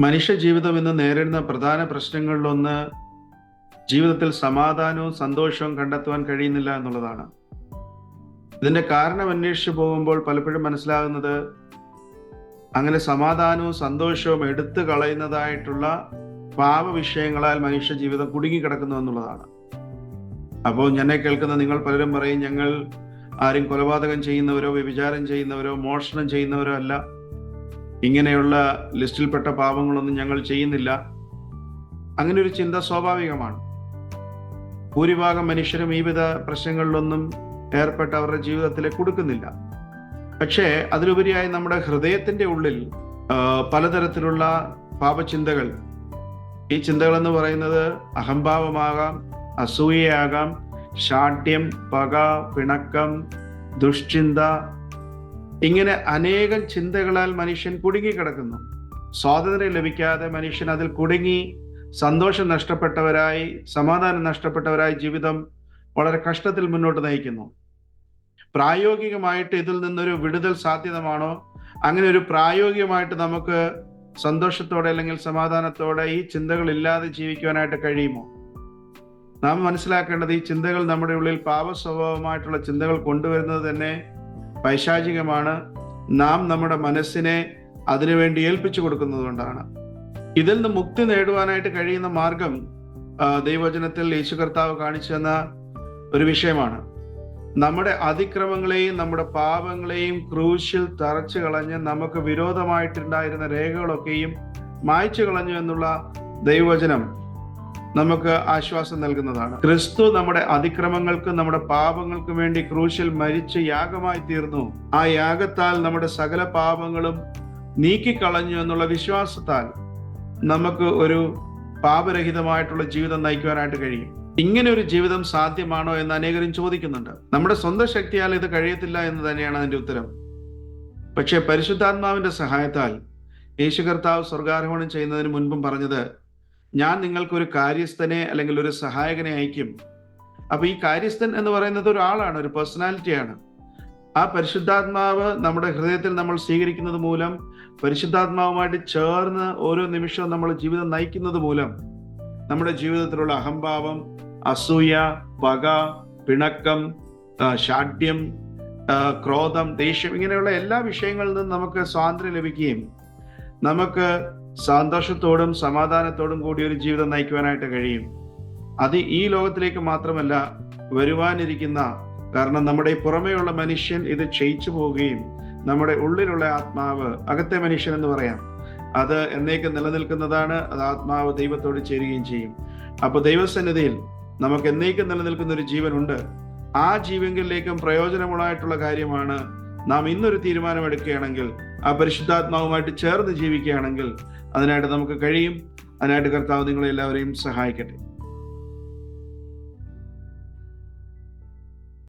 മനുഷ്യ ജീവിതം ഇന്ന് നേരിടുന്ന പ്രധാന പ്രശ്നങ്ങളിലൊന്ന് ജീവിതത്തിൽ സമാധാനവും സന്തോഷവും കണ്ടെത്തുവാൻ കഴിയുന്നില്ല എന്നുള്ളതാണ്. ഇതിന്റെ കാരണം അന്വേഷിച്ചു പോകുമ്പോൾ പലപ്പോഴും മനസ്സിലാകുന്നത് അങ്ങനെ സമാധാനവും സന്തോഷവും എടുത്തു കളയുന്നതായിട്ടുള്ള പാപ വിഷയങ്ങളാൽ മനുഷ്യ ജീവിതം കുടുങ്ങിക്കിടക്കുന്നു എന്നുള്ളതാണ്. അപ്പോൾ എന്നെ കേൾക്കുന്ന നിങ്ങൾ പലരും പറയും ഞങ്ങൾ ആരും കൊലപാതകം ചെയ്യുന്നവരോ വ്യഭിചാരം ചെയ്യുന്നവരോ മോഷണം ചെയ്യുന്നവരോ അല്ല. ഇങ്ങനെയുള്ള ലിസ്റ്റിൽപ്പെട്ട പാപങ്ങളൊന്നും ഞങ്ങൾ ചെയ്യുന്നില്ല. അങ്ങനെ ഒരു ചിന്ത സ്വാഭാവികമാണ്. ഭൂരിഭാഗം മനുഷ്യരും ഈ വിധ പ്രശ്നങ്ങളിലൊന്നും ഏർപ്പെട്ട് അവരുടെ ജീവിതത്തിലെ കൊടുക്കുന്നില്ല. പക്ഷേ അതിലുപരിയായി നമ്മുടെ ഹൃദയത്തിന്റെ ഉള്ളിൽ പലതരത്തിലുള്ള പാപചിന്തകൾ. ഈ ചിന്തകൾ എന്ന് പറയുന്നത് അഹംഭാവമാകാം അസൂയയാകാം ശാഠ്യം പക പിണക്കം ദുഷ്ചിന്ത ഇങ്ങനെ അനേകം ചിന്തകളാൽ മനുഷ്യൻ കുടുങ്ങിക്കിടക്കുന്നു. സ്വാതന്ത്ര്യം ലഭിക്കാതെ മനുഷ്യൻ അതിൽ കുടുങ്ങി സന്തോഷം നഷ്ടപ്പെട്ടവരായി സമാധാനം നഷ്ടപ്പെട്ടവരായി ജീവിതം വളരെ കഷ്ടത്തിൽ മുന്നോട്ട് നയിക്കുന്നു. പ്രായോഗികമായിട്ട് ഇതിൽ നിന്നൊരു വിടുതൽ സാധ്യതമാണോ? അങ്ങനെ ഒരു പ്രായോഗികമായിട്ട് നമുക്ക് സന്തോഷത്തോടെ അല്ലെങ്കിൽ സമാധാനത്തോടെ ഈ ചിന്തകൾ ഇല്ലാതെ ജീവിക്കുവാനായിട്ട് കഴിയുമോ? നാം മനസ്സിലാക്കേണ്ടത് ഈ ചിന്തകൾ നമ്മുടെ ഉള്ളിൽ പാപ സ്വഭാവമായിട്ടുള്ള ചിന്തകൾ കൊണ്ടുവരുന്നത് തന്നെ പൈശാചികമാണ്. നാം നമ്മുടെ മനസ്സിനെ അതിനുവേണ്ടി ഏൽപ്പിച്ചു കൊടുക്കുന്നതുകൊണ്ടാണ് ഇതിൽ നിന്ന് മുക്തി നേടുവാനായിട്ട് കഴിയുന്ന മാർഗം ദൈവചനത്തിൽ യേശു കർത്താവ് കാണിച്ചു തന്ന ഒരു വിഷയമാണ്. നമ്മുടെ അതിക്രമങ്ങളെയും നമ്മുടെ പാപങ്ങളെയും ക്രൂശിൽ തറച്ചു കളഞ്ഞ് നമുക്ക് വിരോധമായിട്ടുണ്ടായിരുന്ന രേഖകളൊക്കെയും മായ്ച്ചു കളഞ്ഞു എന്നുള്ള ദൈവവചനം നമുക്ക് ആശ്വാസം നൽകുന്നതാണ്. ക്രിസ്തു നമ്മുടെ അതിക്രമങ്ങൾക്കും നമ്മുടെ പാപങ്ങൾക്കും വേണ്ടി ക്രൂശിൽ മരിച്ച് യാഗമായി തീർന്നു. ആ യാഗത്താൽ നമ്മുടെ സകല പാപങ്ങളും നീക്കിക്കളഞ്ഞു എന്നുള്ള വിശ്വാസത്താൽ നമുക്ക് ഒരു പാപരഹിതമായിട്ടുള്ള ജീവിതം നയിക്കുവാനായിട്ട് കഴിയും. ഇങ്ങനെ ഒരു ജീവിതം സാധ്യമാണോ എന്ന് അനേകരും ചോദിക്കുന്നുണ്ട്. നമ്മുടെ സ്വന്തം ശക്തിയാൽ ഇത് കഴിയത്തില്ല എന്ന് തന്നെയാണ് അതിന്റെ ഉത്തരം. പക്ഷേ പരിശുദ്ധാത്മാവിന്റെ സഹായത്താൽ യേശു കർത്താവ് സ്വർഗാരോഹണം ചെയ്യുന്നതിന് മുൻപും പറഞ്ഞത് ഞാൻ നിങ്ങൾക്കൊരു കാര്യസ്ഥനെ അല്ലെങ്കിൽ ഒരു സഹായകനെ അയക്കും. അപ്പൊ ഈ കാര്യസ്ഥൻ എന്ന് പറയുന്നത് ഒരാളാണ് ഒരു പേഴ്സണാലിറ്റിയാണ്. ആ പരിശുദ്ധാത്മാവ് നമ്മുടെ ഹൃദയത്തിൽ നമ്മൾ സ്വീകരിക്കുന്നത് മൂലം പരിശുദ്ധാത്മാവുമായിട്ട് ചേർന്ന് ഓരോ നിമിഷവും നമ്മൾ ജീവിതം നയിക്കുന്നത് മൂലം നമ്മുടെ ജീവിതത്തിലുള്ള അഹംഭാവം അസൂയ പക പിണക്കം ശാഠ്യം ക്രോധം ദേഷ്യം ഇങ്ങനെയുള്ള എല്ലാ വിഷയങ്ങളിൽ നിന്നും നമുക്ക് സ്വാതന്ത്ര്യം ലഭിക്കുകയും നമുക്ക് സന്തോഷത്തോടും സമാധാനത്തോടും കൂടി ഒരു ജീവിതം നയിക്കുവാനായിട്ട് കഴിയും. അത് ഈ ലോകത്തിലേക്ക് മാത്രമല്ല വരുവാനിരിക്കുന്ന കാരണം നമ്മുടെ പുറമേയുള്ള മനുഷ്യൻ ഇത് ക്ഷയിച്ചു പോവുകയും നമ്മുടെ ഉള്ളിലുള്ള ആത്മാവ് അകത്തെ മനുഷ്യൻ എന്ന് പറയാം. അത് എന്നേക്ക് നിലനിൽക്കുന്നതാണ് അത് ആത്മാവ് ദൈവത്തോട് ചേരുകയും ചെയ്യും. അപ്പൊ ദൈവസന്നിധിയിൽ നമുക്ക് എന്നേക്കും നിലനിൽക്കുന്ന ഒരു ജീവനുണ്ട്. ആ ജീവങ്കിലേക്കും പ്രയോജനമുള്ളതായിട്ടുള്ള കാര്യമാണ് നാം ഇന്നൊരു തീരുമാനമെടുക്കുകയാണെങ്കിൽ ആ പരിശുദ്ധാത്മാവുമായിട്ട് ചേർന്ന് ജീവിക്കുകയാണെങ്കിൽ അതിനായിട്ട് നമുക്ക് കഴിയും. അതിനായിട്ട് കർത്താവ് നിങ്ങളെ എല്ലാവരെയും സഹായിക്കട്ടെ.